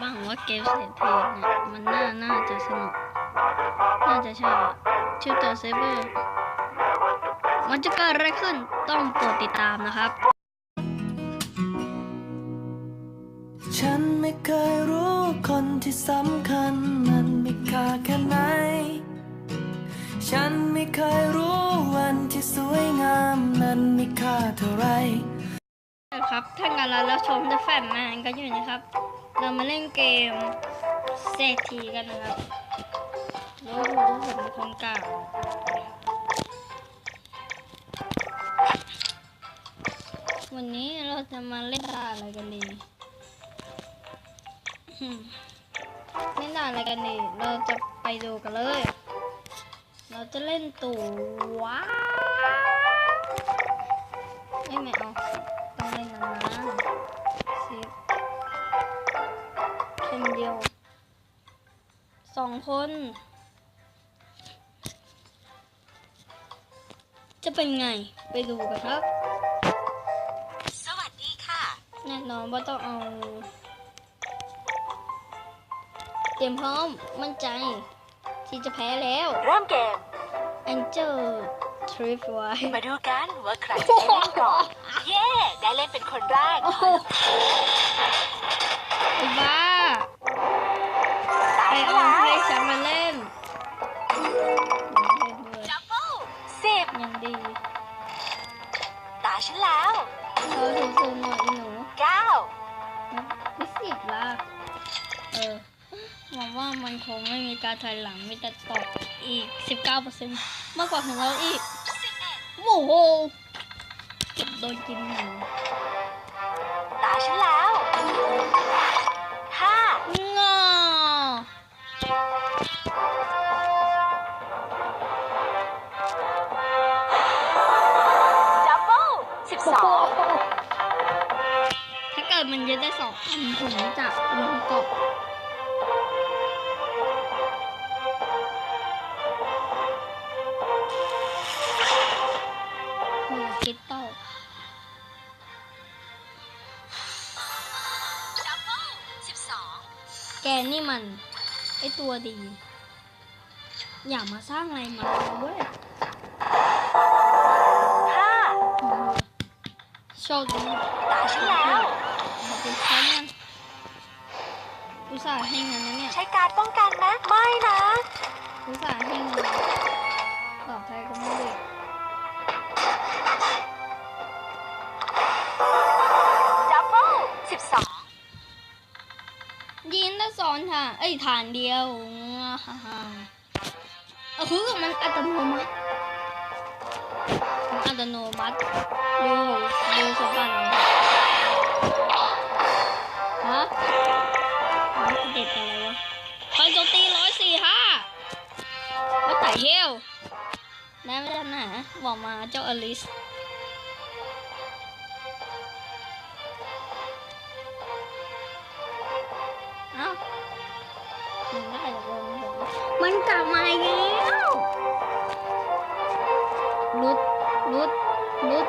บ้างว่าเกมเศรษฐีเนี่ยมันน่าน่าจะสนุก น่าจะใช่ชื่อตัวเซเบอร์ มันจะเกิดอะไรขึ้นต้องโปรดติดตามนะครับ ฉันไม่เคยรู้คนที่สำคัญมันมีค่าแค่ไหน ฉันไม่เคยรู้วันที่สวยงามนั้นมีค่าเท่าไรนะครับ ถ้างั้นเรารับชม The Fat Man กันอยู่นะครับ เรามาเล่นเกมเศรษฐีกันนะครับรู้รู้ผมเป็นคนกลางวันนี้เราจะมาเล่นด่าอะไรกันดีเล่นด่าอะไรกันดี เราจะไปดูกันเลย เราจะเล่นตัวว้าวเอ้ยไม่เอาต้องเล่นนาน สองคน จะเป็นไงไปดูกันครับ สวัสดีค่ะ แน่นอนว่าต้องเอา เตรียมพร้อมมั่นใจ ที่จะแพ้แล้วเริ่มเกม Angel Trip ไว้มาดูกันว่าใครจะได้เล่นก่อนเย้ ได้เล่นเป็นคนแรกโอ้โหไอ้บ้าตาไปย เอาให้ฉันมาเล่นยังไม่ได้ด้วยบเบิลสิบยังดีตาฉันแล้วเขาถูกซูมหน่อยหนูเก้าไม่สิบละเออหวังว่ามันคงไม่มีการถอยหลังไม่แต่ตกอีก 19%มากกว่าของเราอีกโอ้โหโดนกินหนูตาฉันแล้ว สองถ้าเกิดมันยึดได้สองอันผมจะลงเกาะโอ้ยคิดต้าดับเบิลสิบสอแกนี่มัน ไอตัวดี อย่ามาสร้างอะไรมาเว้ย ส่าห์ให้เงินนะเนี่ยใช้การดป้องกันนะ ไม่นะอุตส่าห์ให้เงินตอบแทนก็ไม่ได้ดับเบิลสิบสองยินได้สอนค่ะ เอ้ยฐานเดียวฮ่าฮ่าเออคือมันอัตโนมัติมันอัตโนมัติดูดูสมบัติเราฮ หมอมาเจ้าอลิสมันกลับมาแล้วรุดรุดรุด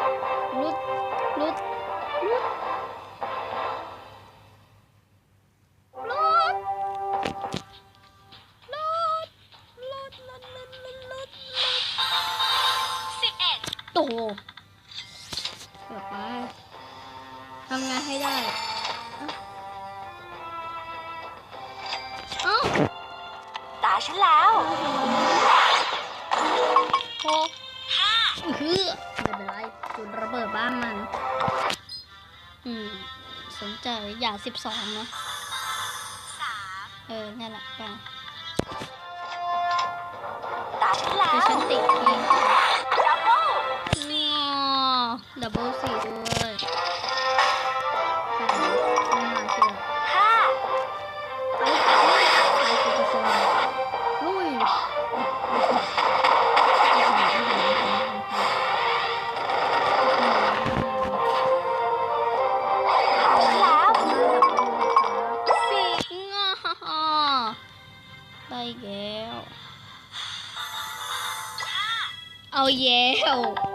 เกือบไปทำงานให้ได้เอ้าตาฉันแล้วโอ้ห้าคือไม่เป็นไรจุดระเบิดบ้านมัน อืม สนใจอย่าสิบสองนะสามเออนี่นแหละไปตาฉันแล้เดี๋ยววฉันติดทีดับเบิลงอ ดับเบิลสี่ด้วยได้แล้วเอาแล้ว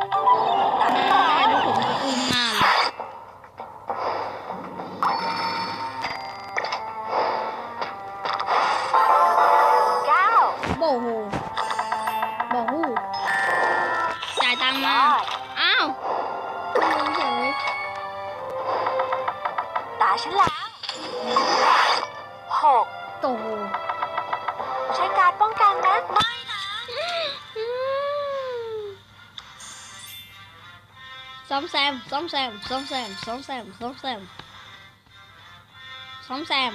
หกโตใช้การดป้องกันนะ ไม่นะซ้อมแซมซ้อมแซมซ้อมแซมซ้อมแซมซ้อมแซมซ้อมแซม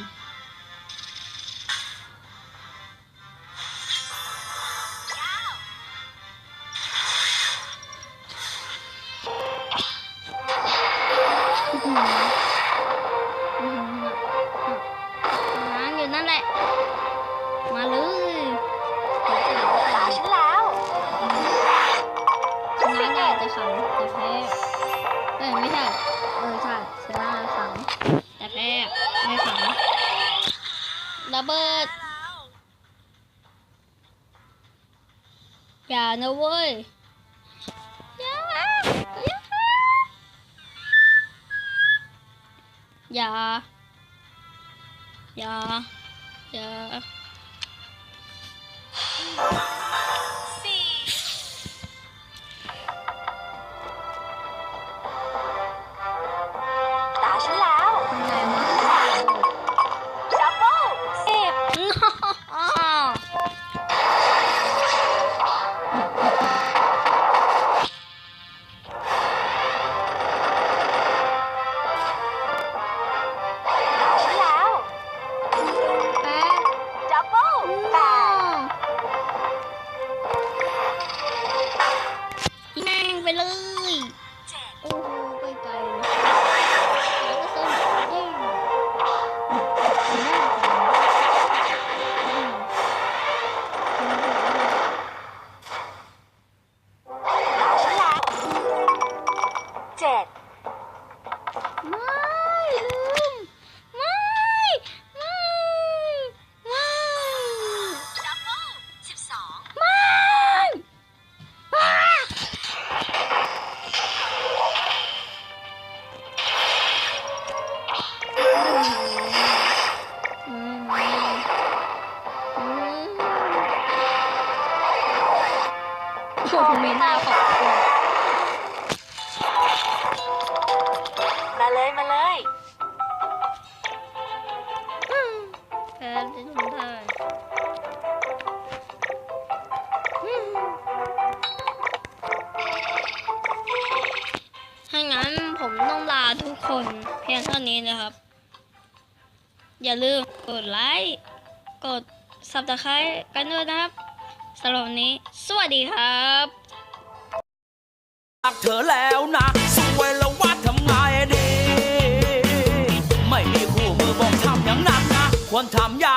ระเบิด อย่านะเว้ยอย่าอย่าอย่าอย่าสี่ โอ้โหมีหน้าขอบคุณมาเลยมาเลยแพ้ที่ทำได้ถ้างั้นผมต้องลาทุกคนเพียงเท่านี้นะครับ อย่าลืมกดไลค์ กด subscribe กันด้วยนะครับ สำหรับวันนี้ สวัสดีครับรักเธอแล้วนะสวยแล้วว่าทำไงดี ไม่มีคู่มือบอกทำอย่างนั้นนะ ควรทำอย่าง